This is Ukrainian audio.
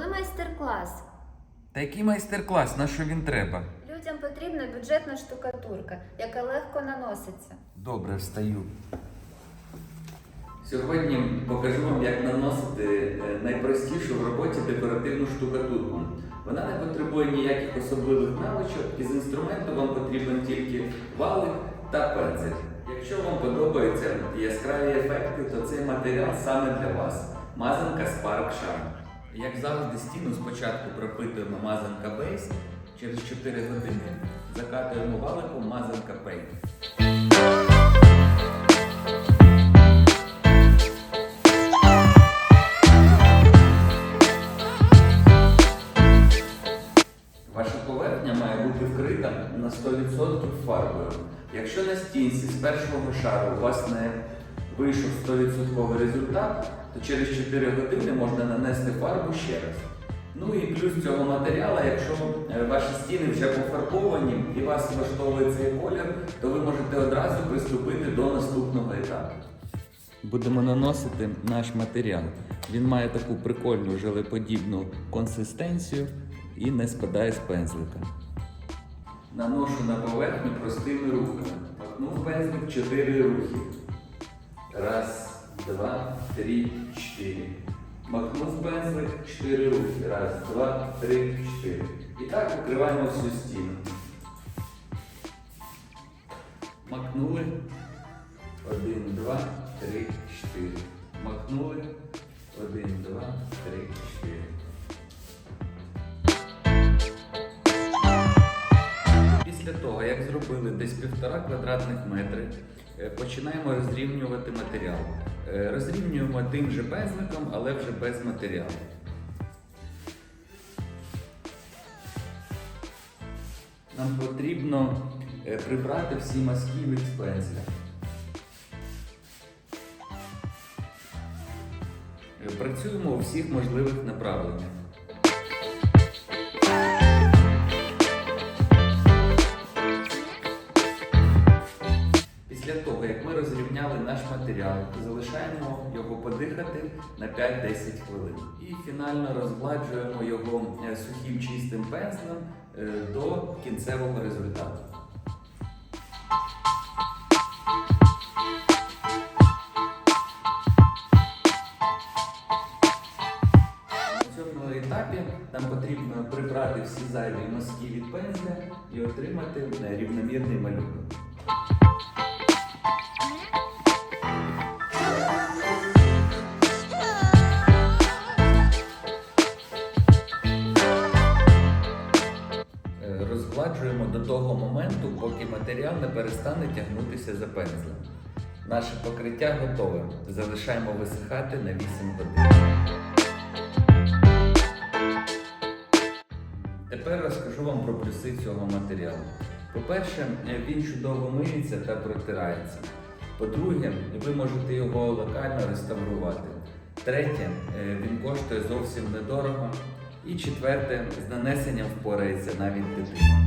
майстер-клас. Та який майстер-клас, на що він треба? Людям потрібна бюджетна штукатурка, яка легко наноситься. Добре, встаю. Сьогодні покажу вам, як наносити е, найпростішу в роботі декоративну штукатурку. Вона не потребує ніяких особливих навичок, і з інструменту вам потрібен тільки валик та пензель. Якщо вам подобаються яскраві ефекти, то цей матеріал саме для вас. Мазанка Spark Shine. Як завжди, стіну спочатку пропитуємо мазанка Base, через 4 години закатуємо валиком мазанка Paint. Ваша поверхня має бути вкрита на 100% фарбою. Якщо на стінці з першого шару у вас не вийшов 100% результат, то через 4 години можна нанести фарбу ще раз. Ну і плюс цього матеріалу, якщо е, ваші стіни вже пофарбовані і вас влаштовує цей колір, то ви можете одразу приступити до наступного етапу. Будемо наносити наш матеріал. Він має таку прикольну желеподібну консистенцію і не спадає з пензлика. Наношу на поверхню простими рухами. Макнув пензлик 4 рухи. Раз, два, три, чотири. Макнув пензлик 4 руки. Раз, два, три, чотири. І так покриваємо всю стіну. Макнули. Один, два, три, чотири. Макнули. Один, два, три, чотири. Зробили десь півтора квадратних метри, е, починаємо розрівнювати матеріал. Е, Розрівнюємо тим же пензликом, але вже без матеріалу. Нам потрібно е, прибрати всі мазки від пензля. Працюємо у всіх можливих направленнях. Наш матеріал, залишаємо його подихати на 5-10 хвилин. І фінально розгладжуємо його е, сухим чистим пензлем е, до кінцевого результату. На цьому етапі нам потрібно прибрати всі зайві мазки від пензля і отримати е, рівномірний малюнок. Е, до того моменту, поки матеріал не перестане тягнутися за пензлем. Наше покриття готове. Залишаємо висихати на 8 годин. Тепер розкажу вам про плюси цього матеріалу. По-перше, він чудово миється та протирається. По-друге, ви можете його локально реставрувати. Третє, е, він коштує зовсім недорого. І четверте, з нанесенням впорається навіть дитина.